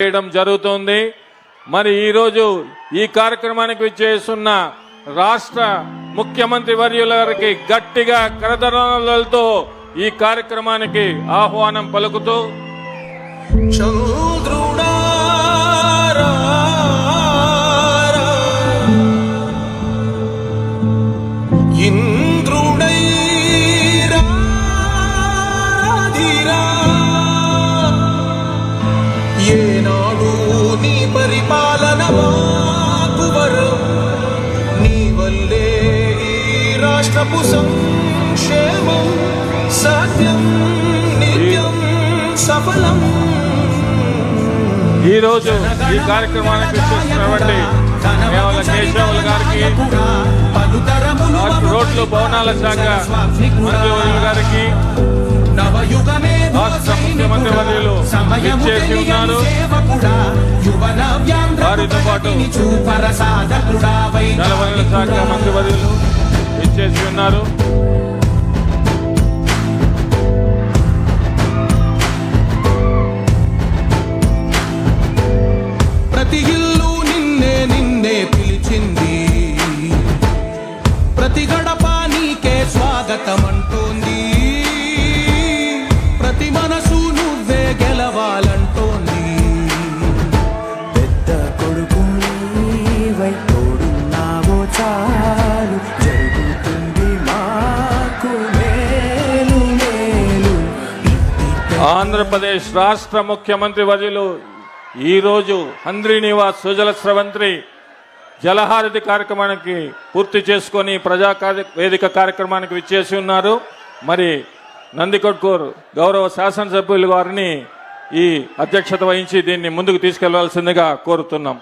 చేయడం జరుగుతుంది. మరి ఈరోజు ఈ కార్యక్రమానికి విచ్చేస్తున్న రాష్ట్ర ముఖ్యమంత్రి వర్యుల గారికి గట్టిగా కరదనాలతో ఈ కార్యక్రమానికి ఆహ్వానం పలుకుతూ చంద్రుడారా రాష్ట్రపు సంక్షేమం సత్యం నిత్యం సఫలం. ఈ రోజు ఈ కార్యక్రమానికి విచ్చేస్తున్నటువంటి కేవల కేశవులు గారికి రోడ్లు భవనాల శాఖ మంత్రి వర్యుల గారికి రాష్ట్ర ముఖ్యమంత్రి వర్యులు విచ్చేసి ఉన్నారు. వారితో పాటు జలవనరుల శాఖ మంత్రి విచ్చేసి ఉన్నారు. ప్రతి ఇల్లు నిన్నే నిన్నే పిలిచింది. ప్రతి గడప నీకే స్వాగతం అంటోంది ప్రతి మనసు నువ్వే గెలవాలంటోంది. పెద్ద కొడుకు నీవై తోడున్నావో ఆంధ్రప్రదేశ్ రాష్ట్ర ముఖ్యమంత్రి వర్యులు ఈరోజు హంద్రి నివాస్ సుజల స్రవంత్రి జలహారతి కార్యక్రమానికి పూర్తి చేసుకొని ప్రజా కార్య- వేదిక కార్యక్రమానికి విచ్చేసి ఉన్నారు. మరి నందికొట్కూరు గౌరవ శాసనసభ్యులు వారిని ఈ అధ్యక్షత వహించి దీన్ని ముందుకు తీసుకెళ్ళవలసిందిగా కోరుతున్నాం.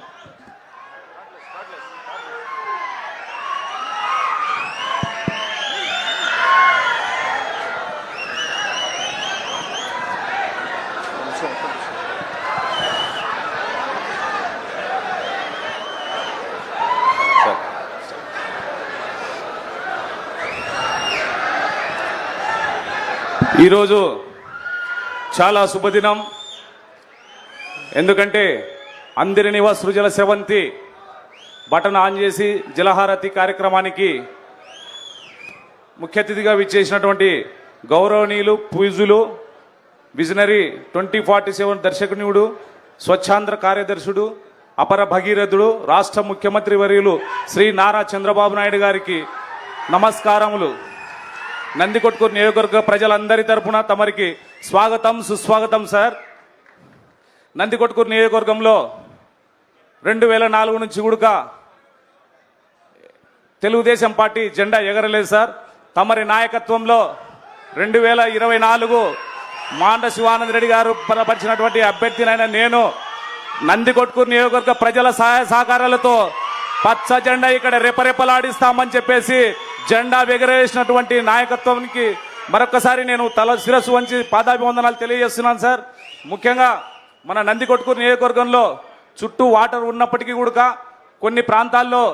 ఈరోజు చాలా శుభదినం. ఎందుకంటే అందరి నివాస్ సృజల సెవంతి బటన్ ఆన్ చేసి జలహారతి కార్యక్రమానికి ముఖ్య అతిథిగా విచ్చేసినటువంటి గౌరవనీయులు పూజులు విజనరీ ట్వంటీ ఫార్టీ సెవెన్ దర్శకునివుడు స్వచ్ఛాంధ్ర కార్యదర్శుడు అపర భగీరథుడు రాష్ట్ర ముఖ్యమంత్రి వర్యులు శ్రీ నారా చంద్రబాబు నాయుడు గారికి నమస్కారములు. నందికొట్కూరు నియోజకవర్గ ప్రజలందరి తరపున తమరికి స్వాగతం సుస్వాగతం సార్. నందికొట్కూరు నియోజకవర్గంలో రెండు వేల నాలుగు నుంచి గుడుక తెలుగుదేశం పార్టీ జెండా ఎగరలేదు సార్. తమరి నాయకత్వంలో రెండు వేల ఇరవై నాలుగు మాండ శివానంద రెడ్డి గారు బలపరిచినటువంటి అభ్యర్థినైన నేను నందికొట్కూరు నియోజకవర్గ ప్రజల సహాయ సహకారాలతో పచ్చ జెండా ఇక్కడ రెపరెపలాడిస్తామని చెప్పేసి జెండా ఎగరేసినటువంటి నాయకత్వానికి మరొకసారి నేను తల శిరస్సు వంచి పాదాభివందనాలు తెలియజేస్తున్నాను సార్. ముఖ్యంగా మన నందికొట్కూరు నియోజకవర్గంలో చుట్టూ వాటర్ ఉన్నప్పటికీ కూడా కొన్ని ప్రాంతాల్లో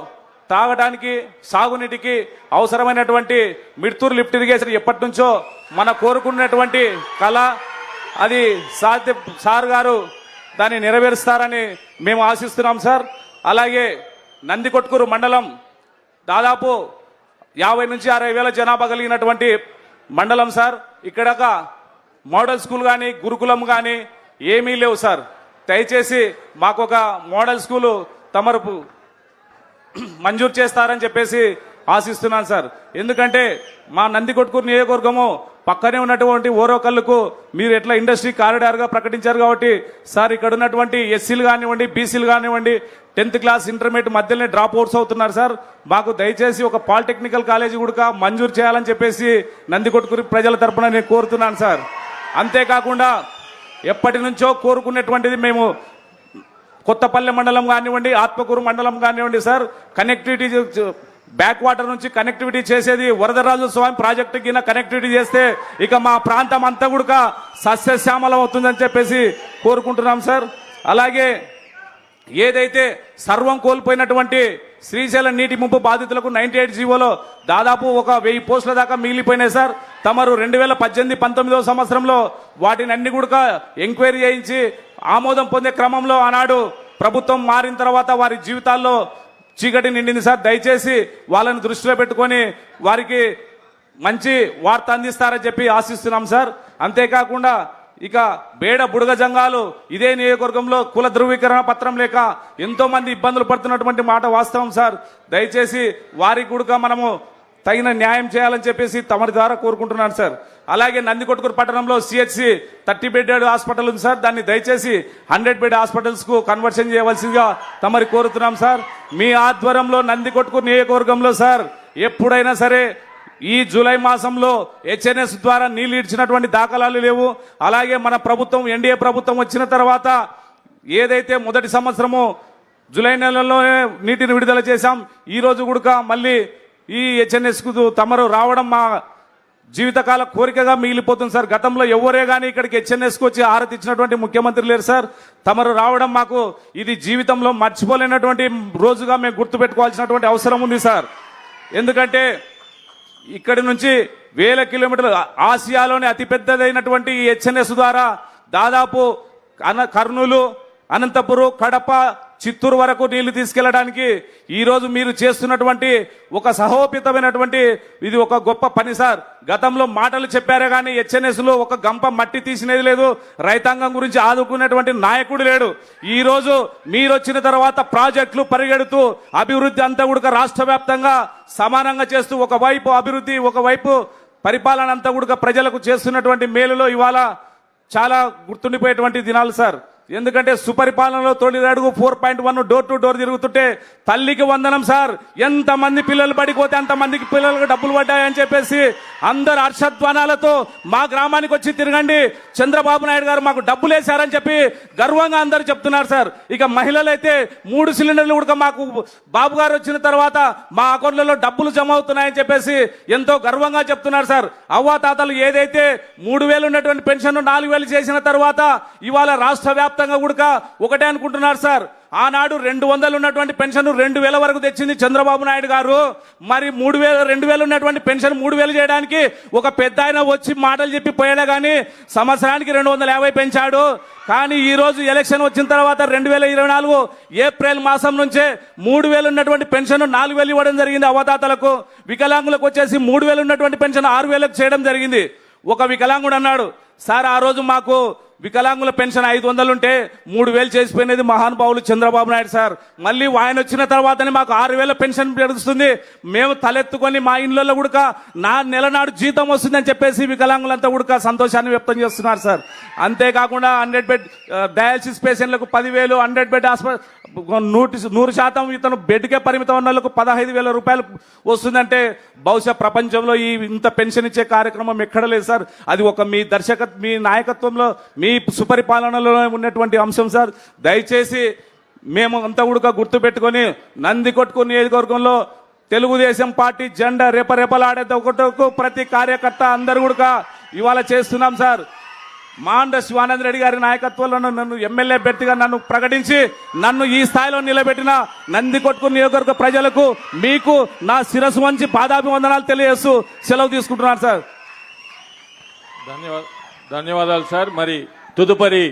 తాగడానికి సాగునీటికి అవసరమైనటువంటి మిడ్తూరు లిఫ్ట్ ఇరిగేషన్ ఎప్పటి నుంచో మన కోరుకున్నటువంటి కళ. అది సాధ్య సార్ గారు దాన్ని నెరవేరుస్తారని మేము ఆశిస్తున్నాం సార్. అలాగే నందికొట్కూరు మండలం దాదాపు యాభై నుంచి అరవై వేల జనాభా కలిగినటువంటి మండలం సార్. ఇక్కడ ఒక మోడల్ స్కూల్ కానీ గురుకులం కానీ ఏమీ లేవు సార్. దయచేసి మాకు ఒక మోడల్ స్కూలు తమరు మంజూరు చేస్తారని చెప్పేసి ఆశిస్తున్నాను సార్. ఎందుకంటే మా నందికొట్కూరు నియోజకవర్గము పక్కనే ఉన్నటువంటి ఓరోకల్లుకు మీరు ఎట్లా ఇండస్ట్రీ కారిడార్గా ప్రకటించారు కాబట్టి సార్ ఇక్కడ ఉన్నటువంటి ఎస్సీలు కానివ్వండి బీసీలు కానివ్వండి టెన్త్ క్లాస్ ఇంటర్మీడియట్ మధ్యలోనే డ్రాప్ అవుట్స్ అవుతున్నారు సార్. మాకు దయచేసి ఒక పాలిటెక్నికల్ కాలేజీ కూడా మంజూరు చేయాలని చెప్పేసి నందికొట్కూరు ప్రజల తరపున నేను కోరుతున్నాను సార్. అంతేకాకుండా ఎప్పటి నుంచో కోరుకునేటువంటిది మేము కొత్తపల్లె మండలం కానివ్వండి ఆత్మకూరు మండలం కానివ్వండి సార్ కనెక్టివిటీ బ్యాక్ వాటర్ నుంచి కనెక్టివిటీ చేసేది వరదరాజు స్వామి ప్రాజెక్టు కింద కనెక్టివిటీ చేస్తే ఇక మా ప్రాంతం అంతా కూడా సస్యశ్యామలం అవుతుందని చెప్పేసి కోరుకుంటున్నాం సార్. అలాగే ఏదైతే సర్వం కోల్పోయినటువంటి శ్రీశైలం నీటి ముంపు బాధితులకు నైన్టీ ఎయిట్ జీవోలో దాదాపు ఒక వెయ్యి పోస్టుల దాకా మిగిలిపోయినాయి సార్. తమరు రెండు వేల పద్దెనిమిది పంతొమ్మిదవ సంవత్సరంలో వాటిని అన్ని కూడా ఎంక్వైరీ చేయించి ఆమోదం పొందే క్రమంలో ఆనాడు ప్రభుత్వం మారిన తర్వాత వారి జీవితాల్లో చీకటి నిండింది సార్. దయచేసి వాళ్ళని దృష్టిలో పెట్టుకొని వారికి మంచి వార్త అందిస్తారని చెప్పి ఆశిస్తున్నాం సార్. అంతేకాకుండా ఇక బేడ బుడగ జంగాలు ఇదే నియోజకవర్గంలో కుల ధృవీకరణ పత్రం లేక ఎంతో మంది ఇబ్బందులు పడుతున్నటువంటి మాట వాస్తవం సార్. దయచేసి వారికి కూడా మనము తగిన న్యాయం చేయాలని చెప్పేసి తమరి ద్వారా కోరుకుంటున్నాను సార్. అలాగే నందికొట్కూరు పట్టణంలో సిహెచ్సి థర్టీ బెడ్ హాస్పిటల్ ఉంది సార్. దాన్ని దయచేసి హండ్రెడ్ బెడ్ హాస్పిటల్స్కు కన్వర్షన్ చేయవలసిందిగా తమరి కోరుతున్నాం సార్. మీ ఆధ్వర్యంలో నందికొట్కూరు నియోజకవర్గంలో సార్ ఎప్పుడైనా సరే ఈ జూలై మాసంలో హెచ్ఎన్ఎస్ ద్వారా నీళ్ళు ఇచ్చినటువంటి దాఖలాలు లేవు. అలాగే మన ప్రభుత్వం ఎన్డీఏ ప్రభుత్వం వచ్చిన తర్వాత ఏదైతే మొదటి సంవత్సరము జూలై నెలలోనే నీటిని విడుదల చేశాం. ఈరోజు కూడా మళ్ళీ ఈ హెచ్ఎన్ఎస్కు తమరు రావడం మా జీవితకాల కోరికగా మిగిలిపోతుంది సార్. గతంలో ఎవరే కానీ ఇక్కడికి హెచ్ఎన్ఎస్కు వచ్చి ఆరతి ఇచ్చినటువంటి ముఖ్యమంత్రి లేరు సార్. తమరు రావడం మాకు ఇది జీవితంలో మర్చిపోలేనటువంటి రోజుగా మేము గుర్తుపెట్టుకోవాల్సినటువంటి అవసరం ఉంది సార్. ఎందుకంటే ఇక్కడి నుంచి వేల కిలోమీటర్లు ఆసియాలోనే అతిపెద్దదైనటువంటి ఈ హెచ్ఎన్ఎస్ ద్వారా దాదాపు అన కర్నూలు అనంతపురం కడప చిత్తూరు వరకు నీళ్ళు తీసుకెళ్ళడానికి ఈ రోజు మీరు చేస్తున్నటువంటి ఒక సహోపితమైనటువంటి ఇది ఒక గొప్ప పని సార్. గతంలో మాటలు చెప్పారే కానీ హెచ్ఎన్ఎస్లో ఒక గంప మట్టి తీసినది లేదు. రైతాంగం గురించి ఆదుకునేటువంటి నాయకుడు లేడు. ఈరోజు మీరు వచ్చిన తర్వాత ప్రాజెక్టులు పరిగెడుతూ అభివృద్ధి అంతా కూడా రాష్ట్ర వ్యాప్తంగా సమానంగా చేస్తూ ఒకవైపు అభివృద్ధి ఒకవైపు పరిపాలన అంతా కూడా ప్రజలకు చేస్తున్నటువంటి మేలులో ఇవాళ చాలా గుర్తుండిపోయేటువంటి దినాలు సార్. ఎందుకంటే సుపరిపాలనలో తొలి అడుగు four point one door to door తిరుగుతుంటే తల్లికి వందనం సార్. ఎంతమంది పిల్లలు పడిపోతే అంత మందికి పిల్లలకు డబ్బులు పడ్డాయని చెప్పేసి అందరు హర్షధ్వానాలతో మా గ్రామానికి వచ్చి తిరగండి. చంద్రబాబు నాయుడు గారు మాకు డబ్బులు వేశారని చెప్పి గర్వంగా అందరు చెప్తున్నారు సార్. ఇక మహిళలు అయితే మూడు సిలిండర్లు కూడా మాకు బాబు గారు వచ్చిన తర్వాత మా అకౌంట్లలో డబ్బులు జమ అవుతున్నాయని చెప్పేసి ఎంతో గర్వంగా చెప్తున్నారు సార్. అవ్వాతాతలు ఏదైతే మూడు వేలు ఉన్నటువంటి పెన్షన్ నాలుగు వేలు చేసిన తర్వాత ఇవాళ రాష్ట్ర వ్యాప్తంగా కూడా ఒకటే అనుకుంటున్నారు సార్. ఆనాడు రెండు వందలు ఉన్నటువంటి పెన్షన్ రెండు వేల వరకు తెచ్చింది చంద్రబాబు నాయుడు గారు. మరి మూడు వేల రెండు వేలు ఉన్నటువంటి పెన్షన్ మూడు వేలు చేయడానికి ఒక పెద్ద ఆయన వచ్చి మాటలు చెప్పి పోయాడే కానీ సంవత్సరానికి రెండు వందల యాభై పెంచాడు. కానీ ఈ రోజు ఎలక్షన్ వచ్చిన తర్వాత రెండు వేల ఇరవై నాలుగు ఏప్రిల్ మాసం నుంచే మూడు వేలు ఉన్నటువంటి పెన్షన్ నాలుగు వేలు ఇవ్వడం జరిగింది అవతాతలకు. వికలాంగులకు వచ్చేసి మూడు వేలు ఉన్నటువంటి పెన్షన్ ఆరు వేలకు చేయడం జరిగింది. ఒక వికలాంగుడు అన్నాడు సార్ ఆ రోజు మాకు వికలాంగుల పెన్షన్ ఐదు వందలుంటే మూడు వేలు చేసిపోయినది మహానుభావులు చంద్రబాబు నాయుడు సార్. మళ్ళీ ఆయన వచ్చిన తర్వాతనే మాకు ఆరు వేల పెన్షన్ పెడుస్తుంది మేము తలెత్తుకొని మా ఇళ్ళల్లో కూడా నా నెలనాడు జీతం వస్తుందని చెప్పేసి వికలాంగులంతా కూడా సంతోషాన్ని వ్యక్తం చేస్తున్నారు సార్. అంతేకాకుండా హండ్రెడ్ బెడ్ డయాలసిస్ పేషెంట్లకు పదివేలు హండ్రెడ్ బెడ్ హాస్పిటల్ నూటి నూరు శాతం ఇతను బెడ్కే పరిమితం ఉన్న వాళ్ళకు పదహైదు వేల రూపాయలు వస్తుందంటే బహుశా ప్రపంచంలో ఈ ఇంత పెన్షన్ ఇచ్చే కార్యక్రమం ఎక్కడ లేదు సార్. అది ఒక మీ దర్శక మీ నాయకత్వంలో మీ సుపరిపాలనలో ఉన్నటువంటి అంశం సార్ దయచేసి మేము అంతా కూడా గుర్తుపెట్టుకొని నంది కొట్టుకుని నియోజకవర్గంలో తెలుగుదేశం పార్టీ జెండా రేపరేపలాడేది ఒకటకు ప్రతి కార్యకర్త అందరు కూడా ఇవాళ చేస్తున్నాం సార్. మాండ శివానంద రెడ్డి గారి నాయకత్వంలో నన్ను- ఎమ్మెల్యే అభ్యర్థిగా నన్ను ప్రకటించి నన్ను ఈ స్థాయిలో నిలబెట్టిన నంది కొట్టుకు నియోజకవర్గ ప్రజలకు మీకు నా శిరస్సు వంచి పాదాభివందనాలు తెలియజేస్తూ సెలవు తీసుకుంటున్నాను సార్. ధన్యవాదాలు. ధన్యవాదాలు సార్. మరి తదుపరి